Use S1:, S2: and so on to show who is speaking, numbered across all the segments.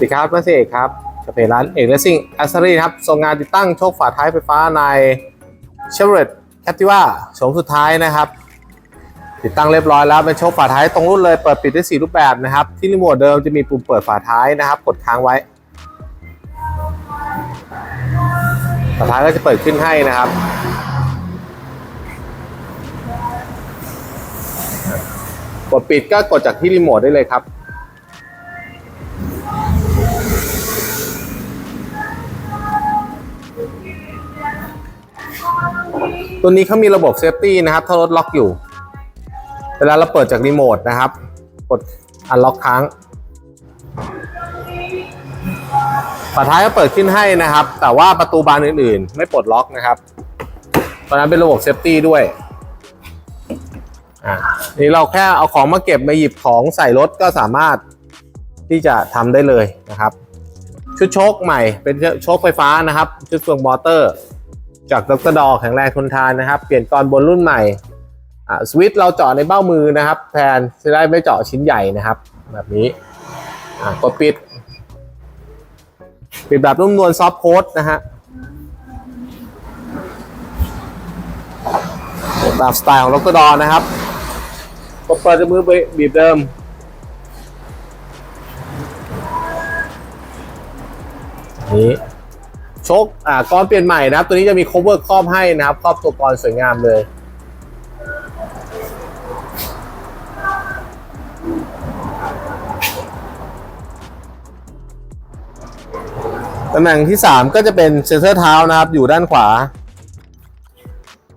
S1: สดีครับนักเอกครับจะเป็นร้านเอกเลสซิ่งแอสเซอรี่ครับส่งงานติดตั้งโชคฝาท้ายไฟฟ้าใน Chevrolet Captiva โฉมสุดท้ายนะครับ ติดตั้งเรียบร้อยแล้วเป็นโชคฝาท้ายตรงรุ่นเลยเปิดปิดได้4รูปแบบนะครับ ที่รีโมทเดิมจะมีปุ่มเปิดฝาท้ายนะครับ กดค้างไว้ ฝาท้ายก็จะเปิดขึ้นให้นะครับกดปิดก็กดจากที่รีโมทได้เลยครับ ตัวนี้เขามีระบบเซฟตี้นะครับ ถ้ารถล็อกอยู่ เวลาเราเปิดจากรีโมทนะครับ กดอันล็อกค้างฝาท้ายก็เปิดขึ้นให้นะครับ แต่ว่าประตูบานอื่นๆ ไม่ปลดล็อกนะครับ ตอนนั้นเป็นระบบเซฟตี้ด้วยอ่านี่เราแค่เอาของมาเก็บมาหยิบของใส่รถก็สามารถที่จะทำได้เลยนะครับ ชุดโชคใหม่เป็นโชคไฟฟ้านะครับ ชุดเฟืองมอเตอร์ จากดรดอแข็งแรงทนทานนะครับ เปลี่ยนกรบนรุ่นใหม่สวิตช์เราเจาะในเบ้ามือนะครับแทนจะได้ไม่เจาะชิ้นใหญ่นะครับ แบบนี้กดปิด ปิดแบบนุ่มนวลซอฟต์โค้ดนะฮะแบบสไตล์ของดรดอนะครับกดเปิดด้วยมือบีบเดิมนี้ ชคอ่ากรเปลี่ยนใหม่นะครับ ตัวนี้จะมี cover ครอบให้นะครับ ครอบตัวกรสวยงามเลยตำแหน่งที่ 3 ก็จะเป็นเซ็นเซอร์เท้านะครับ อยู่ด้านขวา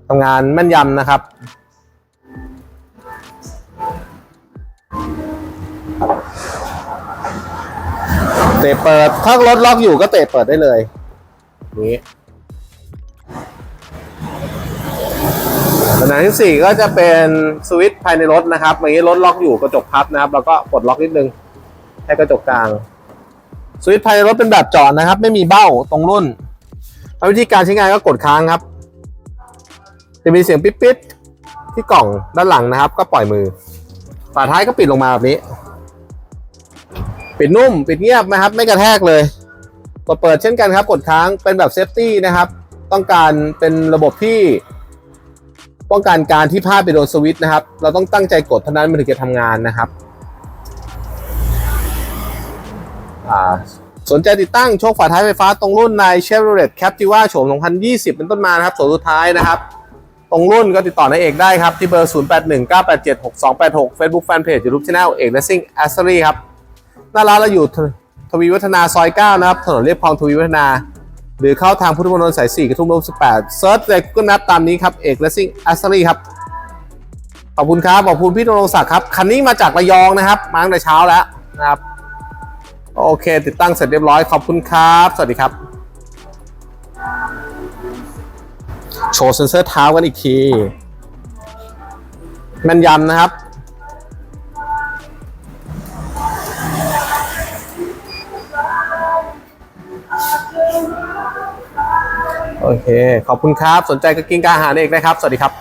S1: ทำงานแม่นยำนะครับ เตะเปิดถ้ารถล็อกอยู่ก็เตะเปิดได้เลย นี้ตำแหน่งที่4ก็จะเป็นสวิตช์ภายในรถนะครับเมื่อกี้รถล็อกอยู่กระจกพับนะครับ แล้วก็ปลดล็อกนิดนึงให้กระจกกลางสวิตช์ภายในรถเป็นแบบจอดนะครับ ไม่มีเบ้าตรงรุ่นวิธีการใช้งานก็กดค้างครับ จะมีเสียงปิ๊ดๆที่กล่องด้านหลังนะครับ ก็ปล่อยมือ ฝาท้ายก็ปิดลงมาแบบนี้ ปิดนุ่ม ปิดเงียบนะครับ ไม่กระแทกเลย กดเปิดเช่นกันครับ กดค้างเป็นแบบเซฟตี้นะครับ ต้องการเป็นระบบที่ ป้องกันการที่พลาดไปโดนสวิตช์นะครับ เราต้องตั้งใจกดเท่านั้นมันถึงจะทำงานนะครับสนใจติดตั้งโชคฝาท้ายไฟฟ้าตรงรุ่นใน Chevrolet Captiva โฉม 2020 เป็นต้นมานะครับโฉมสุดท้ายนะครับ ตรงรุ่นก็ติดต่อในเอกได้ครับ ที่เบอร์ 0819876286 Facebook Fanpage YouTube Channel เอก Racing Accessory ครับหน้าร้านเราอยู่ ทวีวัฒนาซอย 9 นะครับ ถนนเรียบคลองทวีวัฒนา หรือเข้าทางพุทธมณฑลสาย 4 กระทุ่มรม18เซิร์ชใน Google Map ตามนี้ครับเอก Racing Accessory ครับ ขอบคุณครับ ขอบคุณพี่นงศักดิ์ครับ คันนี้มาจากระยองนะครับ มาตั้งแต่เช้าแล้วนะครับ โอเค ติดตั้งเสร็จเรียบร้อย ขอบคุณครับ สวัสดีครับ โชว์เซ็นเซอร์เท้ากันอีกทีแม่นยำนะครับ โอเค ขอบคุณครับ สนใจก็กินกาอาหารเอกนะครับ สวัสดีครับ